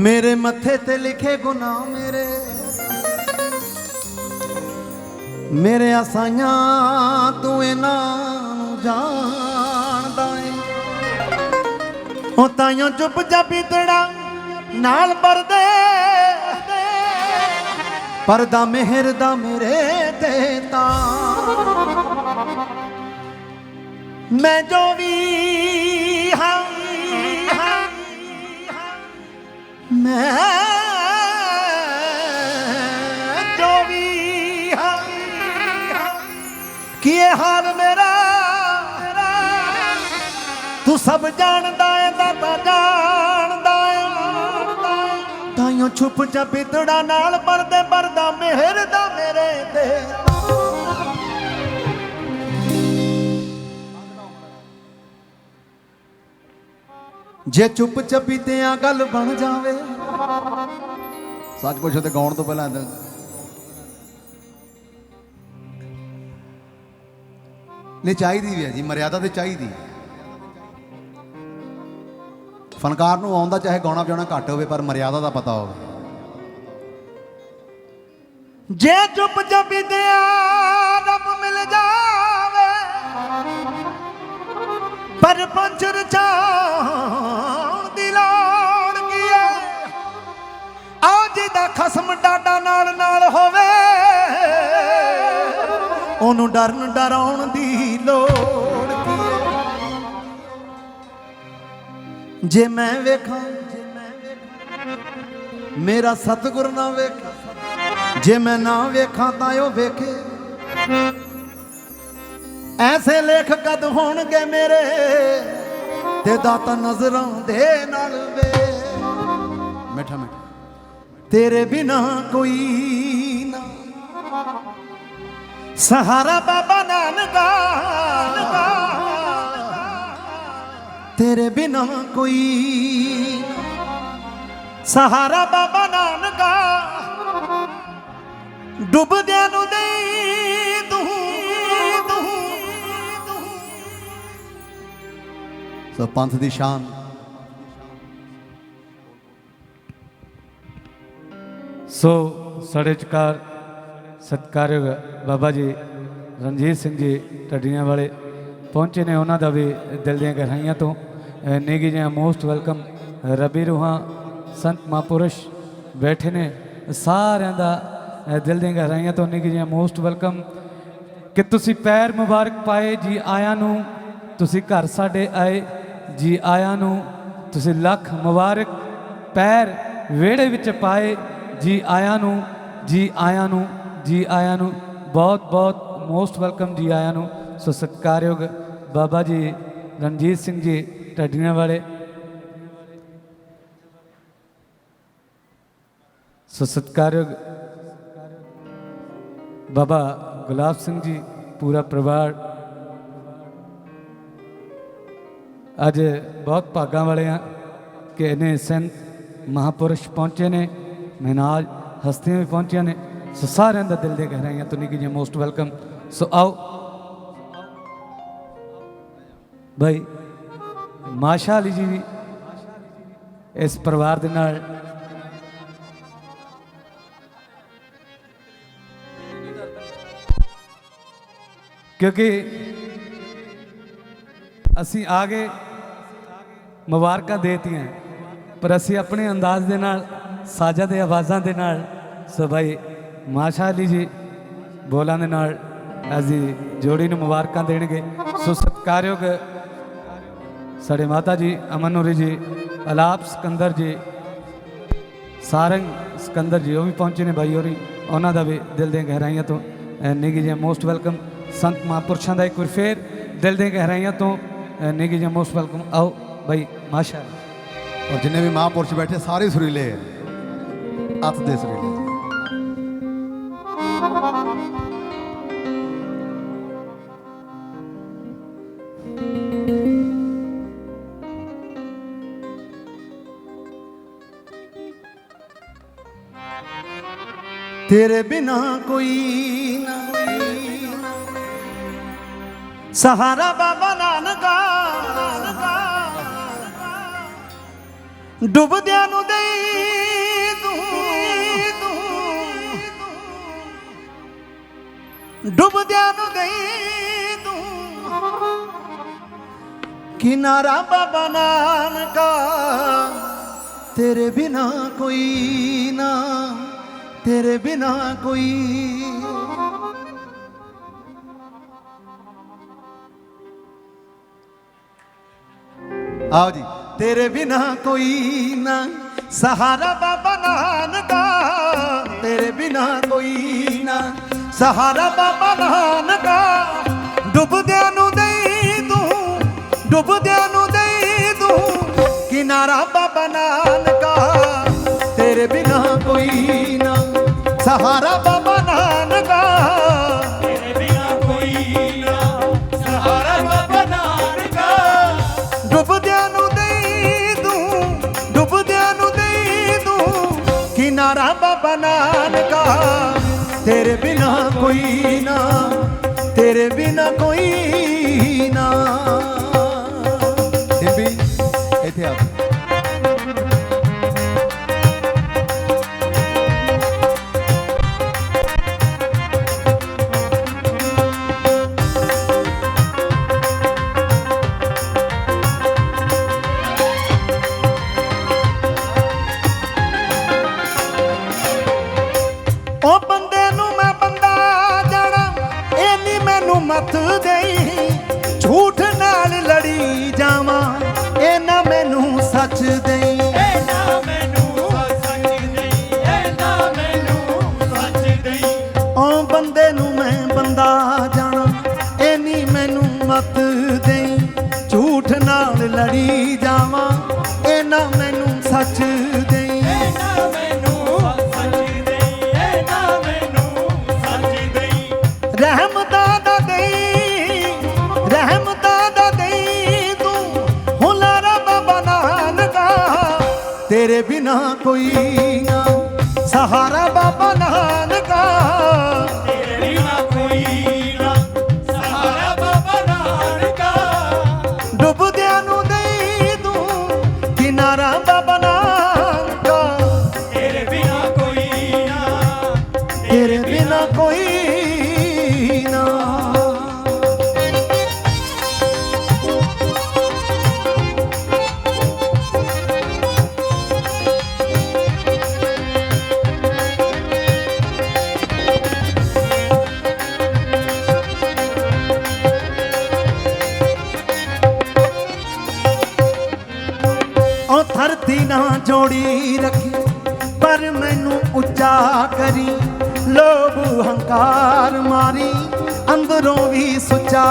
ਮੇਰੇ ਮੱਥੇ ਤੇ ਲਿਖੇ ਗੁਨਾਹ ਮੇਰੇ। ਮੇਰੇ ਆਸਾਈਆਂ ਤੂੰ ਇਹਨਾਂ ਨੂੰ ਜਾਣਦਾ ਏ। ਉਹ ਤਾਈਆਂ ਚੁੱਪ ਚਾਪੀ ਤੜਾ ਨਾਲ ਪਰਦੇ ਪਰਦਾ ਮਿਹਰ ਦਾ ਮੇਰੇ ਤੇ ਤਾਂ। ਮੈਂ ਜੋ ਵੀ ਮੈਂ ਜੋ ਵੀ ਹਾਂ ਕੀ ਇਹ ਹਾਲ ਮੇਰਾ? ਤੂੰ ਸਭ ਜਾਣਦਾ ਏ ਦਾਤਾ ਜਾਣਦਾ ਏ ਤਾਈਓ ਛੁਪ ਚਪਿਤੜਾ ਨਾਲ, ਪਰਦੇ ਪਰਦਾ ਮਿਹਰ ਦਾ ਮੇਰੇ ਤੇ। ਜੇ ਚੁੱਪ ਚਪੀਤਿਆਂ ਗੱਲ ਬਣ ਜਾਵੇ। ਸੱਚ ਪੁੱਛੋ ਤੇ ਗਾਉਣ ਤੋਂ ਪਹਿਲਾਂ ਤਾਂ ਚਾਹੀਦੀ ਵੀ ਹੈ ਜੀ, ਮਰਿਆਦਾ ਤੇ ਚਾਹੀਦੀ ਫਨਕਾਰ ਨੂੰ ਆਉਂਦਾ ਚਾਹੇ ਗਾਉਣਾ ਵਜਾਉਣਾ ਘੱਟ ਹੋਵੇ, ਪਰ ਮਰਿਆਦਾ ਦਾ ਪਤਾ ਹੋਵੇ। ਜੇ ਚੁੱਪ ਚਪੀਤਿਆਂ ਰੱਬ ਮਿਲ ਜਾਵੇ ਪਰ ਪੰਜ ਰਚਾਉਣ ਦੀ ਲੋੜ ਕੀ ਹੈ? ਆਓ ਜਿਹਦਾ ਖਸਮ ਡਾਡਾ ਨਾਲ ਨਾਲ ਹੋਵੇ। ਉਹਨੂੰ ਡਰਨ ਡਰਾਉਣ ਦੀ ਲੋੜ ਕੀ ਹੈ? ਜੇ ਮੈਂ ਵੇਖਾਂ, ਜੇ ਮੈਂ ਵੇਖਾਂ, ਮੇਰਾ ਸਤਿਗੁਰ ਨਾ ਵੇਖੇ। ਜੇ ਮੈਂ ਨਾ ਵੇਖਾਂ ਤਾਂ ਉਹ ਵੇਖੇ। ਐਸੇ ਲੇਖ ਕਦ ਹੋਣਗੇ ਮੇਰੇ ਤੇ ਦਾਤਾ ਨਜ਼ਰਾਂ ਦੇ ਨਾਲ ਵੇ। ਮਿੱਠਾ ਮਿੱਠਾ। ਤੇਰੇ ਬਿਨਾ ਕੋਈ ਨਾ। ਸਹਾਰਾ ਬਾਬਾ ਨਾਨਕਾ ਤੇਰੇ ਬਿਨਾ ਕੋਈ ਨਾ। ਸਹਾਰਾ ਬਾਬਾ ਨਾਨਕਾ, ਡੁੱਬਦਿਆਂ ਨੂੰ ਨਹੀਂ ਸੋ ਪੰਥ ਦੀ ਸ਼ਾਨ। ਸੋ ਸਾਡੇ ਚਕਾਰ ਸਤਿਕਾਰਯੋਗ ਬਾਬਾ ਜੀ ਰਣਜੀਤ ਸਿੰਘ ਜੀ ਟੱਡੀਆਂ ਵਾਲੇ ਪਹੁੰਚੇ ਨੇ ਉਹਨਾਂ ਦਾ ਵੀ ਦਿਲ ਦੀਆਂ ਗਹਿਰਾਈਆਂ ਤੋਂ। ਅਹ ਨੇਗੀ ਜੀ ਮੋਸਟ ਵੈਲਕਮ ਰਬੀ ਰੂਹਾਂ ਸੰਤ ਮਹਾਂਪੁਰਸ਼ ਬੈਠੇ ਨੇ। ਸਾਰਿਆਂ ਦਾ ਦਿਲ ਦੀਆਂ ਗਹਿਰਾਈਆਂ ਤੋਂ ਨੇਗੀ ਜੀ ਮੋਸਟ ਵੈਲਕਮ। ਕਿ ਤੁਸੀਂ ਪੈਰ ਮੁਬਾਰਕ ਪਾਏ ਜੀ ਆਇਆਂ ਨੂੰ, ਤੁਸੀਂ ਘਰ ਸਾਡੇ ਆਏ। ਜੀ ਆਇਆਂ ਨੂੰ ਤੁਸੀਂ ਲੱਖ ਮੁਬਾਰਕ, ਪੈਰ ਵਿਹੜੇ ਵਿੱਚ ਪਾਏ। ਜੀ ਆਇਆਂ ਨੂੰ, ਜੀ ਆਇਆਂ ਨੂੰ, ਜੀ ਆਇਆਂ ਨੂੰ ਬਹੁਤ ਬਹੁਤ ਮੋਸਟ ਵੈਲਕਮ ਜੀ ਆਇਆਂ ਨੂੰ। ਸੋ ਸਤਿਕਾਰਯੋਗ ਬਾਬਾ ਜੀ, ਰਣਜੀਤ ਸਿੰਘ ਜੀ, ਢੱਡੀਆਂ ਵਾਲੇ। ਸੋ ਸਤਿਕਾਰਯੋਗ ਬਾਬਾ ਗੁਲਾਬ ਸਿੰਘ ਜੀ, ਪੂਰਾ ਪਰਿਵਾਰ ਅੱਜ ਬਹੁਤ ਭਾਗਾਂ ਵਾਲੇ ਆ ਕਿ ਇਹਨੇ ਸੰਤ ਮਹਾਪੁਰਸ਼ ਪਹੁੰਚੇ ਨੇ, ਮਹਿਨਾਜ ਹਸਤੀਆਂ ਵੀ ਪਹੁੰਚੀਆਂ ਨੇ। ਸੋ ਸਾਰਿਆਂ ਦਾ ਦਿਲ ਦੇ ਗਹਿਰਾਈਆਂ ਤੋਂ ਨਿੱਕੀ ਜੀ ਮੋਸਟ ਵੈਲਕਮ ਸੋ ਆਓ। ਭਾਈ ਮਾਸ਼ਾ ਅਲੀ ਜੀ ਵੀ ਇਸ ਪਰਿਵਾਰ ਦੇ ਨਾਲ ਕਿਉਂਕਿ ਅਸੀਂ ਆ ਗਏ ਮੁਬਾਰਕਾਂ ਦੇਤੀਆਂ। ਪਰ ਅਸੀਂ ਆਪਣੇ ਅੰਦਾਜ਼ ਦੇ ਨਾਲ, ਸਾਜਾ ਦੇ ਆਵਾਜ਼ਾਂ ਦੇ ਨਾਲ, ਸੋ ਭਾਈ ਮਾਸ਼ਾ ਜੀ, ਬੋਲਾਂ ਦੇ ਨਾਲ ਅਸੀਂ ਜੋੜੀ ਨੂੰ ਮੁਬਾਰਕਾਂ ਦੇਣਗੇ। ਸੋ ਸਤਿਕਾਰਯੋਗ ਸਾਡੇ ਮਾਤਾ ਜੀ, ਅਮਨ ਜੀ, ਅਲਾਪ ਸਕੰਦਰ ਜੀ, ਸਾਰੰਗ ਸਕੰਦਰ ਜੀ, ਉਹ ਵੀ ਪਹੁੰਚੇ ਨੇ ਬਾਈ ਹੋਰੀ। ਉਹਨਾਂ ਦਾ ਵੀ ਦਿਲ ਦੀਆਂ ਗਹਿਰਾਈਆਂ ਤੋਂ, ਅਹ, ਨਿੱਘੀ ਜੀ ਮੋਸਟ ਵੈਲਕਮ ਸੰਤ ਮਹਾਂਪੁਰਸ਼ਾਂ ਦਾ ਇੱਕ ਵਾਰ ਫੇਰ ਦਿਲ ਦੀਆਂ ਗਹਿਰਾਈਆਂ ਤੋਂ, ਅਹ, ਨਿੱਘੀ ਜੀ ਮੋਸਟ ਵੈਲਕਮ। ਆਓ। ਬਾਈ ਮਾਸ਼ਾ ਅੱਲਾਹ। ਔਰ ਜਿੰਨੇ ਵੀ ਮਹਾਂਪੁਰਸ਼ ਬੈਠੇ ਸਾਰੇ ਸੁਰੀਲੇ ਹੈ ਅੱਤ ਦੇ ਸੁਰੀਲੇ ਤੇਰੇ ਬਿਨਾ ਕੋਈ ਨਾ ਸਹਾਰਾ ਬਾਬਾ ਨਾਨਕਾ ਡੁੱਬਦਿਆਂ ਨੂੰ ਦੇ ਤੂੰ। ਡੁੱਬਦਿਆਂ ਨੂੰ ਦੇ ਤੂੰ। ਕਿਨਾਰਾ ਬਾਬਾ ਨਾਨਕਾ, ਤੇਰੇ ਬਿਨਾ ਕੋਈ ਨਾ, ਤੇਰੇ ਬਿਨਾ ਕੋਈ। ਆਓ ਜੀ। ਤੇਰੇ ਬਿਨਾ ਕੋਈ ਨਾ। ਸਹਾਰਾ ਬਾਬਾ ਨਾਨਕਾ ਤੇਰੇ ਬਿਨਾ ਕੋਈ ਨਾ। ਸਹਾਰਾ ਬਾਬਾ ਨਾਨਕਾ ਡੁੱਬਦਿਆਂ ਨੂੰ ਦੇਈ ਤੂੰ, ਡੁੱਬਦਿਆਂ ਨੂੰ ਦੇਈ ਤੂੰ। ਕਿਨਾਰਾ ਬਾਬਾ ਨਾਨਕਾ ਤੇਰੇ ਬਿਨਾ ਕੋਈ ਨਾ। ਸਹਾਰਾ ਬਾਬਾ ਨਾਨਕਾ ਤੇਰੇ ਬਿਨਾ ਕੋਈ ਨਾ ਤੇਰੇ ਬਿਨਾ ਕੋਈ ਸੱਚ ਦੇਈ। ਉਹ ਬੰਦੇ ਨੂੰ ਮੈਂ ਬੰਦਾ ਜਾਣਾ ਨਹੀਂ ਮੈਨੂੰ ਮੱਤ ਦੇਈ। ਝੂਠ ਨਾਲ ਲੜੀ ਜਾਵਾਂ। ਤੇਰੇ ਬਿਨਾ ਕੋਈ ਨਾ ਉੱਚਾ ਕਰੀ ਲੋਭ ਹੰਕਾਰ ਮਾਰੀ ਅੰਦਰੋਂ ਵੀ ਸੁੱਚਾ।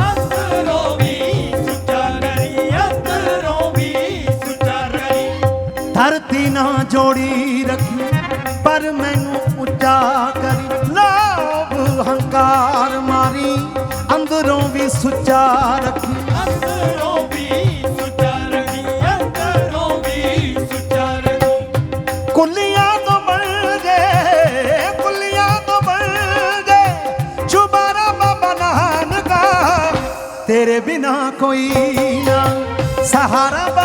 ਅੰਦਰੋਂ ਵੀ ਸੁੱਚਾ ਕਰੀ ਅੰਦਰੋਂ ਵੀ ਸੁੱਚਾ ਕਰੀ। ਧਰਤੀ ਨਾ ਜੋੜੀ ਰੱਖੀ ਪਰ ਮੈਨੂੰ ਉੱਚਾ ਕਰੀ। ਲੋਭ ਹੰਕਾਰ ਮਾਰੀ ਅੰਦਰੋਂ ਵੀ ਸੁੱਚਾ ਰੱਖੀ। ਅੰਦਰੋਂ ਬਿਨਾ ਕੋਈ ਨਾ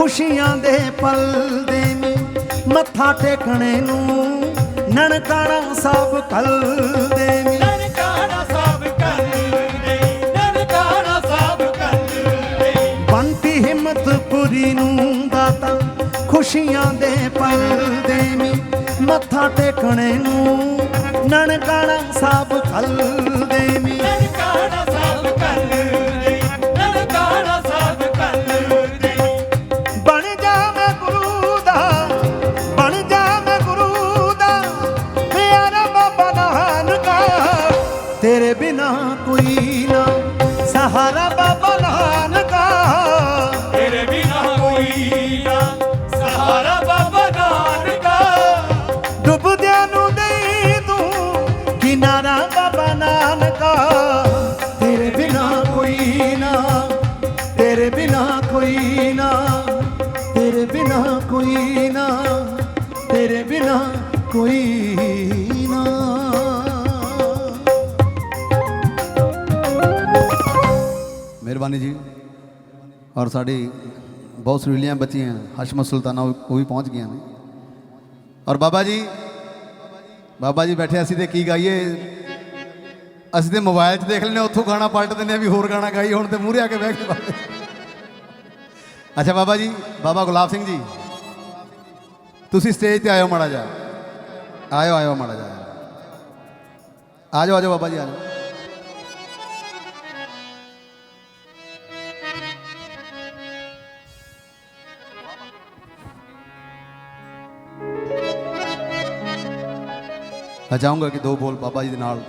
ਖੁਸ਼ੀਆਂ ਦੇ ਪਲ ਦੇਵੀਂ ਮੱਥਾ ਟੇਕਣੇ ਨੂੰ ਨਨਕਾਣਾ ਸਭ ਕਲ ਦੇਵੀਂ ਨਨਕਾਣਾ ਸਭ ਕਰ ਦੇ ਨਨਕਾਣਾ ਸਭ ਕਰ ਦੇ। ਬੰਟੀ ਹਿੰਮਤਪੁਰੀ ਨੂੰ ਦਾਤਾ ਖੁਸ਼ੀਆਂ ਦੇ ਪਲ ਦੇਵੀਂ ਮੱਥਾ ਟੇਕਣੇ ਨੂੰ ਨਨਕਾਣਾ ਸਭ ਕਲ ਦੇਵੀਂ ਨਨਕਾਣਾ ਮਿਹਰਬਾਨੀ ਜੀ। ਔਰ ਸਾਡੀ ਬਹੁਤ ਸੁਰੀਲੀਆਂ ਬੱਚੀਆਂ, ਹਸ਼ਮਤ ਸੁਲਤਾਨਾ ਉਹ ਵੀ ਪਹੁੰਚ ਗਈਆਂ ਨੇ। ਔਰ ਬਾਬਾ ਜੀ ਬਾਬਾ ਜੀ ਬੈਠੇ ਅਸੀਂ ਤੇ ਕੀ ਗਾਈਏ? ਅਸੀਂ ਤੇ ਮੋਬਾਈਲ 'ਚ ਦੇਖ ਲੈਨੇ ਉੱਥੋਂ ਗਾਣਾ ਪਲਟ ਦਿੰਦੇ ਆ ਵੀ ਹੋਰ ਗਾਣਾ ਗਾਈ ਹੁਣ ਤੇ ਮੂਹਰੇ ਆ ਕੇ ਬਹਿ ਕੇ ਅੱਛਾ ਬਾਬਾ ਜੀ, ਬਾਬਾ ਗੁਲਾਬ ਸਿੰਘ ਜੀ। ਤੁਸੀਂ ਸਟੇਜ ਤੇ ਆਇਓ ਮਾੜਾ ਜਾ ਆਇਓ ਆਇਓ ਮਾੜਾ ਜਾ ਆ ਜਾਓ ਆ ਜਾਓ ਬਾਬਾ ਜੀ, ਆ ਮੈਂ ਚਾਹੂੰਗਾ ਕਿ ਦੋ ਬੋਲ ਬਾਬਾ ਜੀ ਦੇ ਨਾਲ।